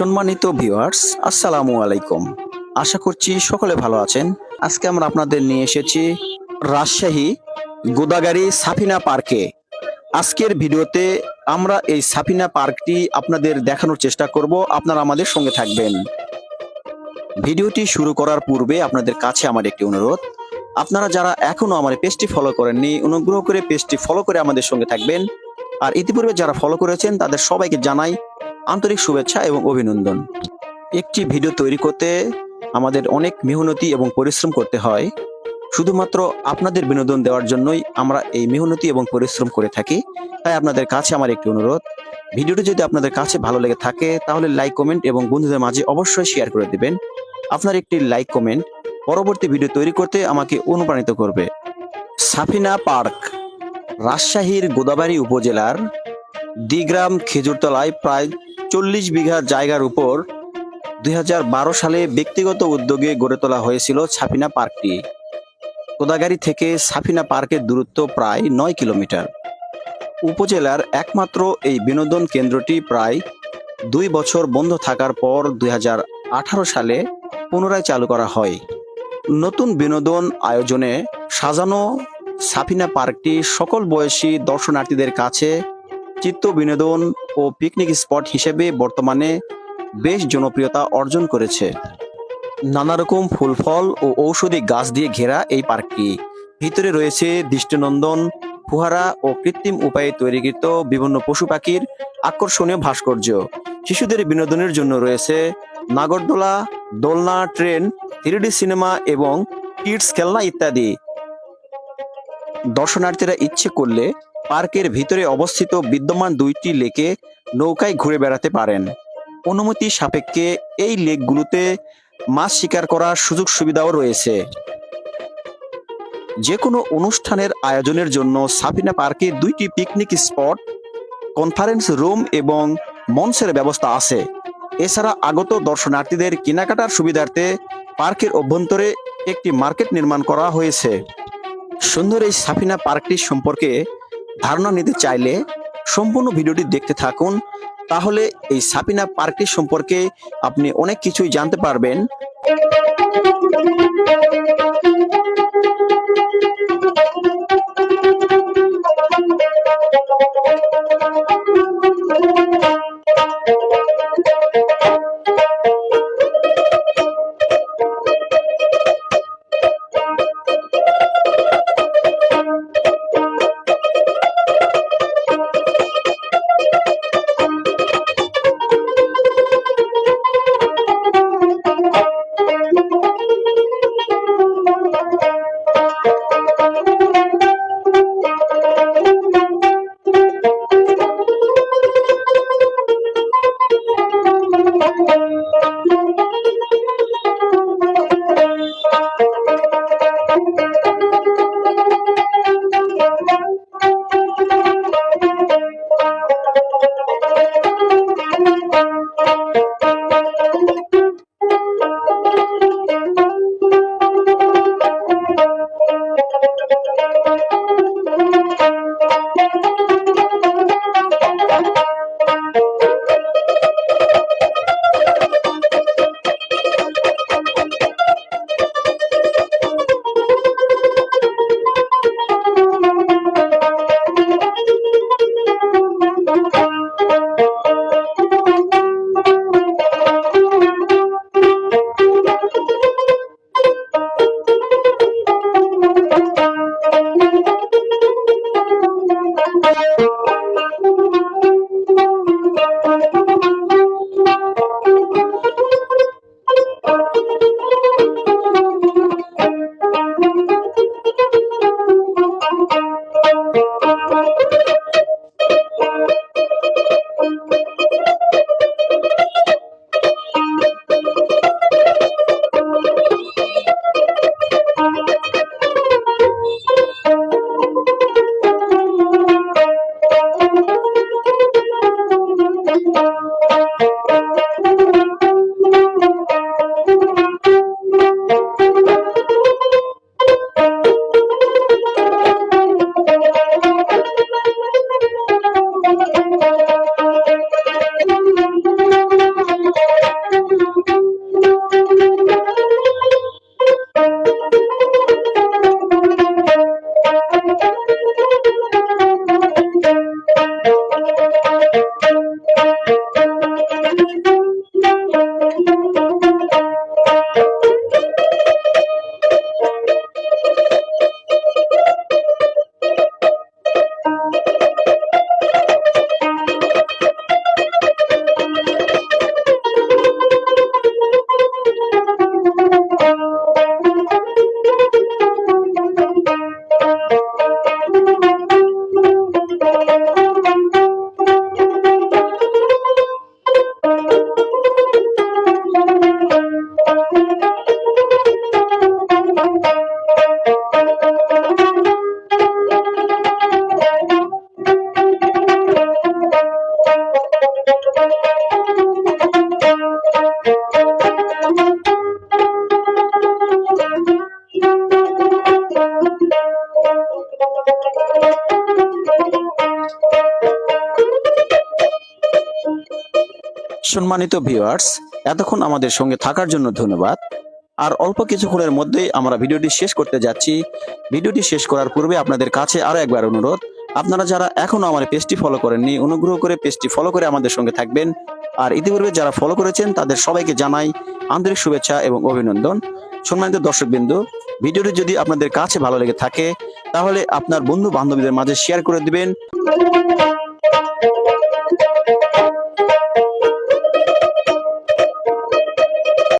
সম্মানিত ভিউয়ার্স আসসালামু আলাইকুম। আশা করছি সকলে ভালো আছেন। আজকে আমরা আপনাদের নিয়ে এসেছি রাজশাহী গোদাগাড়ি সাফিনা পার্কে। আজকের ভিডিওতে আমরা এই সাফিনা পার্কটি আপনাদের দেখানোর চেষ্টা করব। আপনারা আমাদের সঙ্গে থাকবেন। ভিডিওটি শুরু করার পূর্বে আপনাদের কাছে আমার একটি অনুরোধ। আপনারা যারা এখনও আমার পেজটি ফলো করেননি, অনুগ্রহ করে পেজটি ফলো করে আমাদের সঙ্গে থাকবেন। আর ইতিপূর্বে যারা ফলো করেছেন, তাদের সবাইকে জানাই আন্তরিক শুভেচ্ছা এবং অভিনন্দন। একটি ভিডিও তৈরি করতে আমাদের অনেক মেহনতি এবং পরিশ্রম করতে হয়। শুধুমাত্র আপনাদের বিনোদন দেওয়ার জন্যই আমরা এই মেহনতি এবং পরিশ্রম করে থাকি। তাই আপনাদের কাছে আমার একটি অনুরোধ। ভিডিওটি যদি আপনাদের কাছে ভালো লেগে থাকে, তাহলে লাইক, কমেন্ট এবং বন্ধুদের মাঝে অবশ্যই শেয়ার করে দেবেন। আপনার একটি লাইক, কমেন্ট পরবর্তী ভিডিও তৈরি করতে আমাকে অনুপ্রাণিত করবে। সাফিনা পার্ক, রাজশাহীর গোদাবাড়ি উপজেলার দিগ্রাম খেজুরতলায় প্রায় চল্লিশ বিঘা জায়গার উপর দুই হাজার বারো সালে ব্যক্তিগত উদ্যোগে গড়ে তোলা হয়েছিল ছাপিনা পার্কটি। কোদাগাড়ি থেকে সাফিনা পার্কের দূরত্ব প্রায় নয় কিলোমিটার। উপজেলার একমাত্র এই বিনোদন কেন্দ্রটি প্রায় দুই বছর বন্ধ থাকার পর দুই হাজার আঠারো সালে পুনরায় চালু করা হয়। নতুন বিনোদন আয়োজনে সাজানো সাফিনা পার্কটি সকল বয়সী দর্শনার্থীদের কাছে চিত্ত বিনোদন ও পিকনিক স্পট হিসেবে বর্তমানে বেশ জনপ্রিয়তা অর্জন করেছে। নানা রকম ফুল, ফল ও ঔষধি গাছ দিয়ে ঘেরা এই পার্কটি। ভিতরে রয়েছে দৃষ্টিনন্দন, ফুহারা ও কৃত্রিম উপায়ে তৈরিকৃত বিভিন্ন পশু পাখির আকর্ষণীয় ভাস্কর্য। শিশুদের বিনোদনের জন্য রয়েছে নাগরদোলা, দোলনা ট্রেন, থ্রিডি সিনেমা এবং কিডস খেলনা ইত্যাদি। দর্শনার্থীরা ইচ্ছে করলে পার্কের ভিতরে অবস্থিত বিদ্যমান দুইটি লেকে নৌকায় ঘুরে বেড়াতে পারেন। অনুমতি সাপেক্ষে এই লেকগুলোতে মাছ শিকার করার সুযোগ সুবিধাও রয়েছে। যে কোনো অনুষ্ঠানের আয়োজনের জন্য সাফিনা পার্কে দুইটি পিকনিক স্পট, কনফারেন্স রুম এবং মঞ্চের ব্যবস্থা আছে। এছাড়া আগত দর্শনার্থীদের কেনাকাটার সুবিধার্থে পার্কের অভ্যন্তরে একটি মার্কেট নির্মাণ করা হয়েছে। সুন্দর এই সাফিনা পার্কটি সম্পর্কে ধারণা নিতে চাইলে সম্পূর্ণ ভিডিওটি দেখতে থাকুন। তাহলে এই সাপিনা পার্কটি সম্পর্কে আপনি অনেক কিছুই জানতে পারবেন। সম্মানিত ভিউয়ার্স এতক্ষণ আমাদের সঙ্গে থাকার জন্য ধন্যবাদ। আর অল্প কিছুক্ষণের মধ্যেই আমরা ভিডিওটি শেষ করতে যাচ্ছি। ভিডিওটি শেষ করার পূর্বে আপনাদের কাছে আরও একবার অনুরোধ, আপনারা যারা এখনও আমার পেজটি ফলো করেননি, অনুগ্রহ করে পেজটি ফলো করে আমাদের সঙ্গে থাকবেন। আর ইতিপূর্বে যারা ফলো করেছেন, তাদের সবাইকে জানাই আন্তরিক শুভেচ্ছা এবং অভিনন্দন। সম্মানিত দর্শকবৃন্দ, ভিডিওটি যদি আপনাদের কাছে ভালো লেগে থাকে তাহলে আপনার বন্ধু বান্ধবীদের মাঝে শেয়ার করে দিবেন।